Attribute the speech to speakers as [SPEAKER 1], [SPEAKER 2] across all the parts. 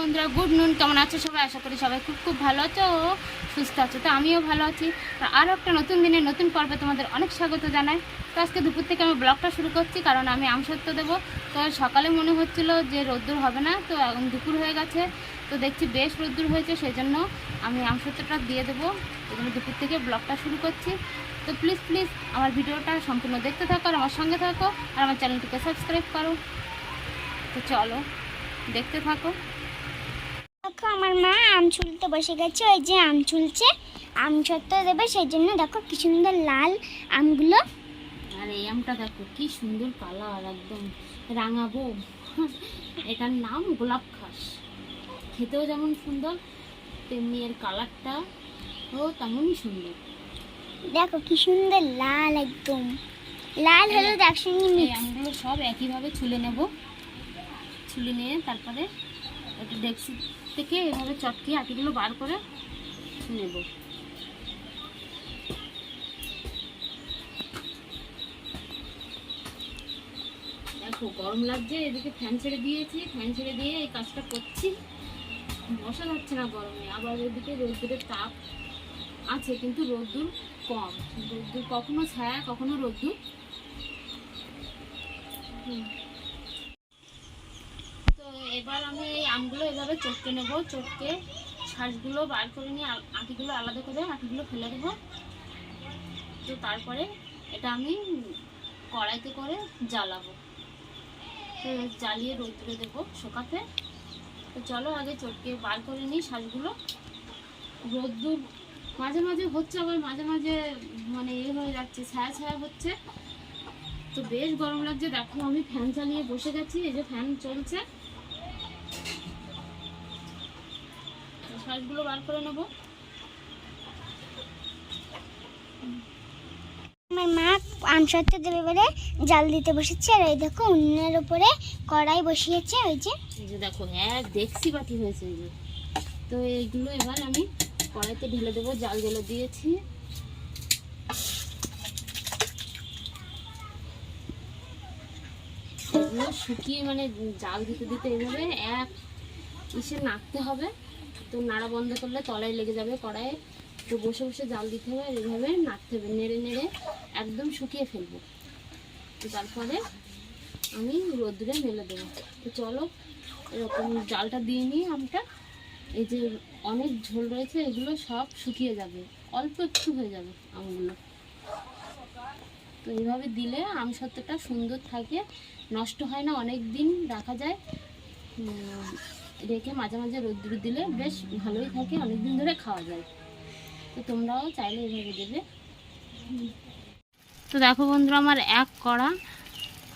[SPEAKER 1] বন্ধুরা, গুড নুন, কেমন আছো সবাই? আশা করি সবাই খুব খুব ভালো আছো সুস্থ আছো। তো আমিও ভালো আছি। আরও একটা নতুন দিনে নতুন পর্বে তোমাদের অনেক স্বাগত জানাই। তো আজকে দুপুর থেকে আমি ব্লগটা শুরু করছি, কারণ আমি আমসত্ব দেবো। তো সকালে মনে হচ্ছিল যে রোদ্দুর হবে না, তো এখন দুপুর হয়ে গেছে। তো দেখছি বেশ রোদ্দুর হয়েছে সেই জন্য আমি আমসত্বটা দিয়ে দেবো। জন্য দুপুর থেকে ব্লগটা শুরু করছি। তো প্লিজ প্লিজ আমার ভিডিওটা সম্পূর্ণ দেখতে থাকো আর আমার সঙ্গে থাকো। আর আমার চ্যানেলটিকে সাবস্ক্রাইব করো। তো চলো, দেখতে থাকো।
[SPEAKER 2] আমার মা আম ছুলতে বসে গেছে ওই যে আম ছুলছে আম ছত্ত দেবে সেই জন্য দেখো কি সুন্দর লাল আমগুলো।
[SPEAKER 1] আর এই আমটা দেখো কি সুন্দর কালার একদম রাঙাবো এটার নাম গোলাপ খাস। খেতেও যেমন সুন্দর তেমনি এর কালারটা ও তেমনই সুন্দর।
[SPEAKER 2] দেখো কি সুন্দর লাল একদম। লাল হলুদ একসঙ্গে
[SPEAKER 1] এই আমগুলো সব একইভাবে ছুলে নেব। ছুলে নিয়ে তারপরে একটা ডেক্সি থেকে এভাবে চটকিয়ে আটিগুলো বার করে নেব। দেখো, গরম লাগছে, এদিকে ফ্যান ছেড়ে দিয়েছি, ফ্যান ছেড়ে দিয়ে এই কাজটা করছি। মশা যাচ্ছে না গরমে, আবার এদিকে রোদ্দুরের তাপ আছে, কিন্তু রোদ্দুর কম। রোদ্দুর কখনো ছায়া, কখনো রোদ্দুর। হুম। এবার আমি এই আমগুলো এভাবে চটকে নেব, চটকে শ্বাসগুলো বার করে নিয়ে আটিগুলো আলাদা করে আটিগুলো ফেলে দেবো। তো তারপরে এটা আমি কড়াইতে করে জ্বালাবো। তো জ্বালিয়ে রোদ্রে দেবো শোকাতে। তো চলো আগে চটকে বার করে নিই শ্বাসগুলো রোদ্দুর মাঝে মাঝে হচ্ছে আবার মাঝে মাঝে মানে এ হয়ে যাচ্ছে, ছায়া ছায়া হচ্ছে। তো বেশ গরম লাগছে। দেখো আমি ফ্যান চালিয়ে বসে গেছি, এই যে ফ্যান চলছে। শাঁসগুলো বার করে নেব।
[SPEAKER 2] আমার মা আম ছত্ত দেবে বলে জাল দিতে বসেছে আর এই দেখো উনুনের উপরে কড়াই বসিয়েছে ওই যে।
[SPEAKER 1] দেখো এক দেখছি বাটি হয়েছে এই যে। তো এইগুলো এবার আমি কড়াইতে ঢেলে দেবো জাল দিয়েছি। শুকিয়ে মানে জাল দিতে দিতে এইভাবে এক ইসে নাড়তে হবে। তো নাড়া বন্ধ করলে তলায় লেগে যাবে, কড়াইয়ে। তো বসে বসে জাল দিতে হবে আর এইভাবে নাড়তে হবে, নেড়ে নেড়ে একদম শুকিয়ে ফেলব। তো তারপরে আমি রোদ্রে মেলে দেবো। তো চলো, এরকম জালটা দিয়ে নিই আমটা, এই যে অনেক ঝোল রয়েছে, এগুলো সব শুকিয়ে যাবে। অল্প একটু হয়ে যাবে আমগুলো। তো এইভাবে দিলে আম সত্যটা সুন্দর থাকে, নষ্ট হয় না অনেক দিন রাখা যায়। রেখে মাঝে মাঝে রোদ্দুরে দিলে বেশ ভালোই থাকে অনেক দিন ধরে খাওয়া যায়। তো তোমরাও চাইলে এভাবে দেবে। তো দেখো বন্ধুরা, আমার এক কড়া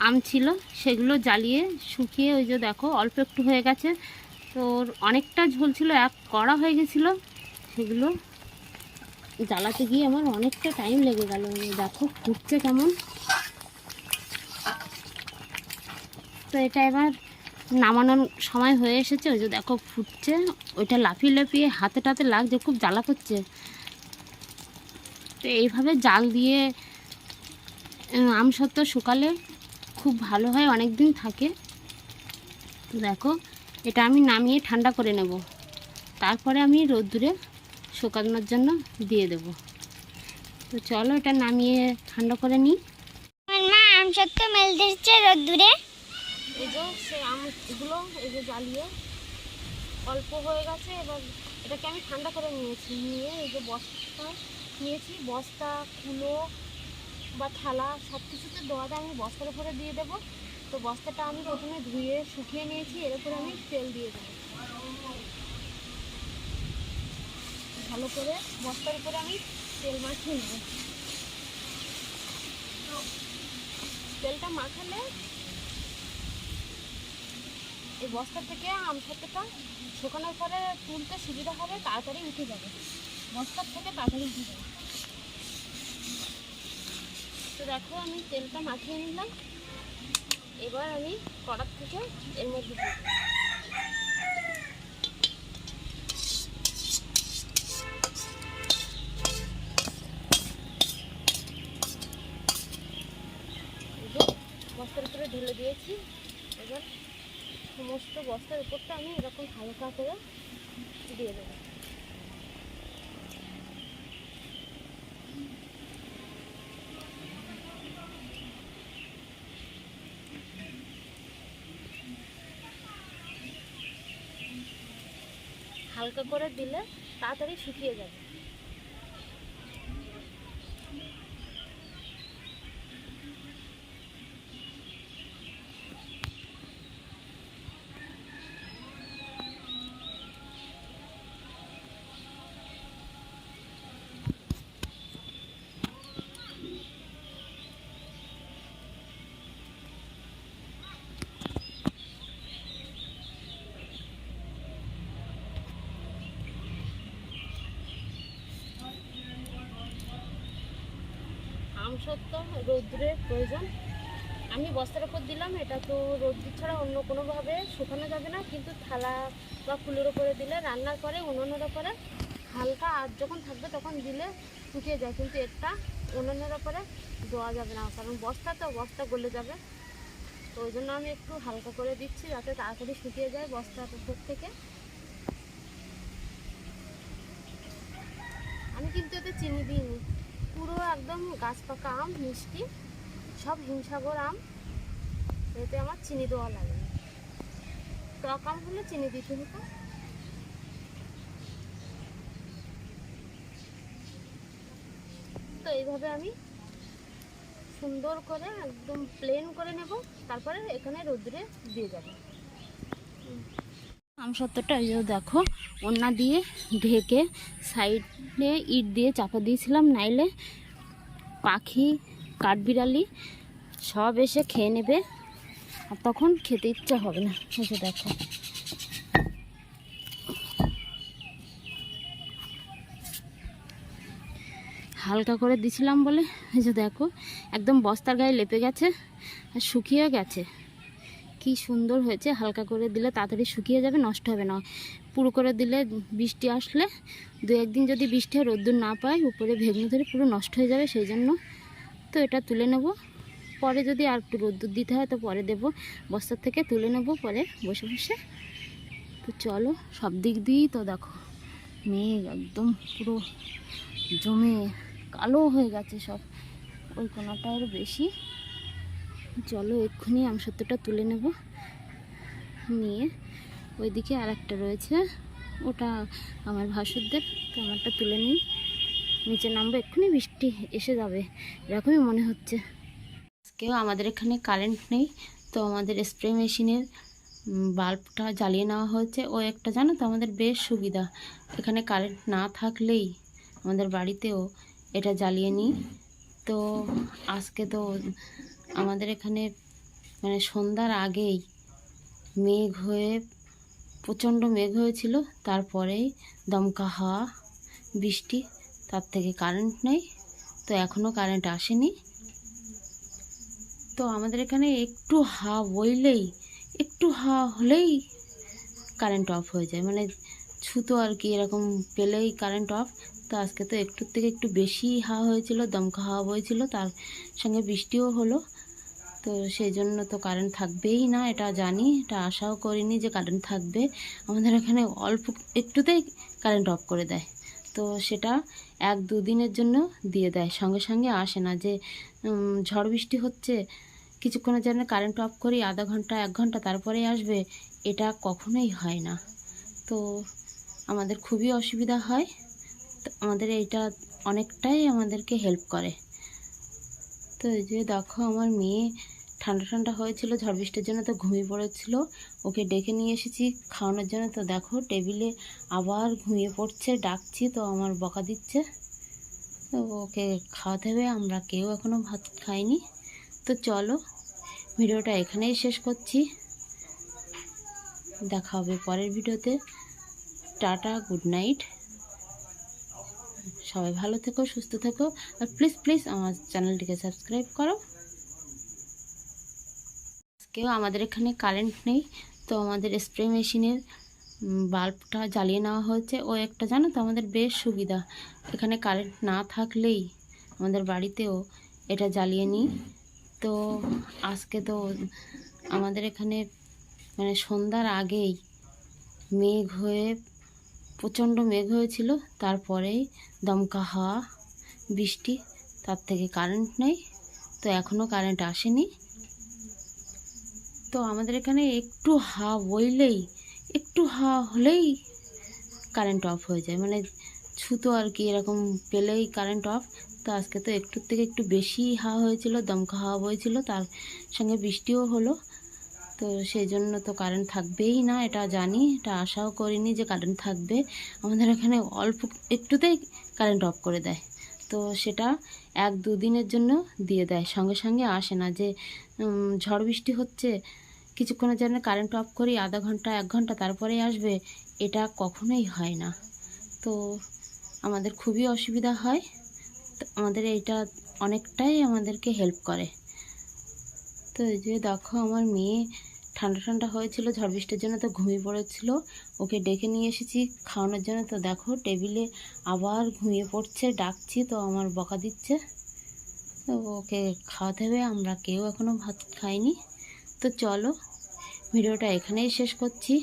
[SPEAKER 1] আম ছিল, সেগুলো জ্বালিয়ে শুকিয়ে ওই যে দেখো, অল্প একটু হয়ে গেছে। তো অনেকটা ঝোল ছিল, এক কড়া হয়ে গেছিল, সেগুলো জ্বালাতে গিয়ে আমার অনেকটা টাইম লেগে গেল। দেখো, ফুটছে কেমন। তো এটা এবার নামানোর সময় হয়ে এসেছে, ওই যে দেখো ফুটছে, ওইটা লাফিয়ে লাফিয়ে হাতে টাতে লাগছে, খুব জ্বালা করছে। তো এইভাবে জাল দিয়ে আম সত্ত্ব শুকালে খুব ভালো হয় অনেক দিন থাকে। তো দেখো, এটা আমি নামিয়ে ঠান্ডা করে নেব। তারপরে আমি রোদ্দুরে শুকানোর জন্য দিয়ে দেব। তো চলো এটা নামিয়ে ঠান্ডা করে নিই।
[SPEAKER 2] মা আম ছত্ত মেল দিচ্ছে রোদ্দুরে।
[SPEAKER 1] আমগুলো এই যে জ্বালিয়ে অল্প হয়ে গেছে, এবার এটাকে আমি ঠান্ডা করে নিয়েছি। নিয়ে এই যে বস্তা নিয়েছি, বস্তা, কুলো বা থালা সব কিছুতে দেওয়াটা আমি বস্তার উপরে দিয়ে দেবো। তো বস্তাটা আমি প্রথমে ধুয়ে শুকিয়ে নিয়েছি, এর উপরে আমি তেল দিয়ে দেবো। ভালো করে বস্তার উপরে আমি তেল মাখিয়ে নেব। তেলটা মাখালে এই বস্তা থেকে আম সত্যটা শুকানোর পরে তুলতে সুবিধা হবে, তাড়াতাড়ি উঠে যাবে। বস্তার থেকে তাড়াতাড়ি উঠে যাবে। তো দেখো, আমি তেলটা মাখিয়ে নিলাম। এবার আমি কড়ার থেকে এর মধ্যে বস্তার উপরে ঢেলে দিয়েছি। এবার সমস্ত বস্তার উপরটা আমি এরকম হালকা করে দিয়ে দেবো। হালকা করে দিলে তাড়াতাড়ি শুকিয়ে যাবে। সত্য, রৌদ্রের প্রয়োজন। আমি বস্তার উপর দিলাম, এটা তো রোদ্র ছাড়া অন্য কোনোভাবে শুকানো যাবে না, কিন্তু থালা বা ফুলের উপরে দিলে রান্নার পরে উনুনের উপরে হালকা আর যখন থাকবে তখন দিলে শুকিয়ে যায়, কিন্তু এটা উনুনের উপরে দেওয়া যাবে না, কারণ বস্তা তো, বস্তা গলে যাবে। তো ওই জন্য আমি একটু হালকা করে দিচ্ছি, যাতে তাড়াতাড়ি শুকিয়ে যায় বস্তার উপর থেকে। আমি কিন্তু এতে চিনি দিইনি। পুরো একদম গাছ পাকা আম, মিষ্টি, সব হিমসাগর আম। এতে আমার চিনি দেওয়া লাগে। টক আম হলে চিনি দিতে হতো। তো এইভাবে আমি সুন্দর করে একদম প্লেন করে নেব। তারপরে এখানে রোদ্রে দিয়ে যাব। আম সত্তরটা এই দেখো ওন্না দিয়ে ঢেকে সাইডে ইট দিয়ে চাপা দিয়েছিলাম, নাইলে পাখি, কাঠবিড়ালি সব এসে খেয়ে নেবে, আর তখন খেতে ইচ্ছা হবে না। যে দেখো। হালকা করে দিছিলাম বলে, এই যে দেখো, একদম বস্তার গায়ে লেপে গেছে আর শুকিয়ে গেছে। কি সুন্দর হয়েছে, হালকা করে দিলে তাড়াতাড়ি শুকিয়ে যাবে, নষ্ট হবে না। পুরো করে দিলে বৃষ্টি আসলে দু একদিন যদি বৃষ্টি হয়, রোদ্দুর না পায়, উপরে ভেঙে ধরে পুরো নষ্ট হয়ে যাবে, সেই জন্য তো এটা তুলে নেব। পরে যদি আর একটু রোদ্দুর দিতে হয়, তো পরে দেব। বস্তার থেকে তুলে নেব, পরে বসে বসে। তো চলো, সব দিক দিয়েই তো দেখো, মেঘ একদম পুরো জমে কালো হয়ে গেছে সব। ওই কোনোটা আরও বেশি। চলো এক্ষুনি আমসত্ত্বটা তুলে নেব। নিয়ে ওইদিকে আর একটা রয়েছে। ওটা আমার ভাসুরদের আমারটা তুলে নিই। নিচে নামবো, এক্ষুনি বৃষ্টি এসে যাবে, এরকমই মনে হচ্ছে। আজকেও আমাদের এখানে কারেন্ট নেই, তো আমাদের স্প্রে মেশিনের বাল্বটা জ্বালিয়ে নেওয়া হয়েছে। ও একটা জানো তো, আমাদের বেশ সুবিধা। এখানে কারেন্ট না থাকলেই আমাদের বাড়িতেও এটা জ্বালিয়ে নিই। তো আজকে তো আমাদের এখানে মানে সন্ধ্যার আগেই মেঘ হয়ে, প্রচণ্ড মেঘ হয়েছিল। তারপরেই দমকা হাওয়া, বৃষ্টি, তার থেকে কারেন্ট নেই। তো এখনও কারেন্ট আসেনি। তো আমাদের এখানে একটু হাওয়া বইলেই, একটু হাওয়া হলেই কারেন্ট অফ হয়ে যায়। মানে ছুতো আর কি এরকম পেলেই কারেন্ট অফ তো আজকে তো একটুর থেকে একটু বেশি হাওয়া হয়েছিল, দমকা হাওয়া বইছিল, তার সঙ্গে বৃষ্টিও হলো। তো সেই জন্য তো কারেন্ট থাকবেই না, এটা জানি, এটা আশাও করিনি যে কারেন্ট থাকবে। আমাদের এখানে অল্প একটুতেই কারেন্ট অফ করে দেয়। তো সেটা এক দুদিনের জন্য দিয়ে দেয়। সঙ্গে সঙ্গে আসে না যে ঝড় বৃষ্টি হচ্ছে, কিছুক্ষণের জন্য কারেন্ট অফ করি, আধা ঘণ্টা, এক ঘণ্টা তারপরেই আসবে, এটা কখনোই হয় না। তো আমাদের খুবই অসুবিধা হয়। আমাদের এইটা অনেকটাই আমাদেরকে হেল্প করে। তো এই যে দেখো, আমার মেয়ে ঠান্ডা ঠান্ডা হয়েছিল ঝড় বৃষ্টির জন্য তো ঘুমিয়ে পড়েছিল। ওকে ডেকে নিয়ে এসেছি খাওয়ানোর জন্য। তো দেখো, টেবিলে আবার ঘুমিয়ে পড়ছে, ডাকছি, তো আমার বকা দিচ্ছে। তো ওকে খাওয়াতে হবে, আমরা কেউ এখনও ভাত খাইনি। তো চলো, ভিডিওটা এখানেই শেষ করছি। দেখা হবে পরের ভিডিওতে। Tata, good night. সবাই ভালো থেকো, সুস্থ থেকো। আর প্লিজ প্লিজ আমার চ্যানেলটিকে সাবস্ক্রাইব করো। আজকেও আমাদের এখানে কারেন্ট নেই, তো আমাদের স্প্রে মেশিনের বাল্বটা জ্বালিয়ে নেওয়া হয়েছে। ও একটা জানো তো আমাদের বেশ সুবিধা, এখানে কারেন্ট না থাকলেই আমাদের বাড়িতেও এটা জ্বালিয়ে নিই। তো আজকে তো আমাদের এখানে মানে সন্ধ্যার আগেই মেঘ হয়ে প্রচণ্ড মেঘ হয়েছিল, তারপরেই দমকা হাওয়া, বৃষ্টি, তার থেকে কারেন্ট নেই, তো এখনও কারেন্ট আসেনি। তো আমাদের এখানে একটু হাওয়া বইলেই, একটু হাওয়া হলেই কারেন্ট অফ হয়ে যায়। মানে ছুতো আর কি এরকম পেলেই কারেন্ট অফ তো আজকে তো একটুর থেকে একটু বেশি হাওয়া হয়েছিল, দমকা হাওয়া বইছিল, তার সঙ্গে বৃষ্টিও হলো। তো সেই জন্য তো কারেন্ট থাকবেই না, এটা জানি, এটা আশাও করিনি যে কারেন্ট থাকবে। আমাদের এখানে অল্প একটুতেই কারেন্ট অফ করে দেয়। তো সেটা এক দুদিনের জন্য দিয়ে দেয়। সঙ্গে সঙ্গে আসে না যে ঝড় বৃষ্টি হচ্ছে, কিছুক্ষণের জন্য কারেন্ট অফ করি, আধা ঘণ্টা, এক ঘণ্টা তারপরেই আসবে, এটা কখনোই হয় না। তো আমাদের খুবই অসুবিধা হয় আমাদের এইটা অনেকটাই আমাদেরকে হেল্প করে। তো যে দেখো, আমার মেয়ে ঠান্ডা ঠান্ডা হয়েছিল, ঝড় বৃষ্টির জন্য তো ঘুমিয়ে পড়েছিল। ওকে ডেকে নিয়ে এসেছি খাওয়ানোর জন্য। তো দেখো, টেবিলে আবার ঘুমিয়ে পড়ছে, ডাকছি, তো আমার বকা দিচ্ছে। তো ওকে খাওয়াতে হবে, আমরা কেউ এখনও ভাত খাইনি। তো চলো, ভিডিওটা এখানেই শেষ করছি।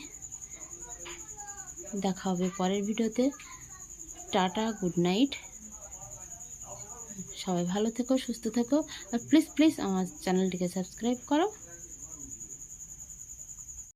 [SPEAKER 1] দেখা হবে পরের ভিডিওতে। Tata, good night. সবাই ভালো থেকো, সুস্থ থেকো। আর প্লিজ প্লিজ আমার চ্যানেলটিকে সাবস্ক্রাইব করো।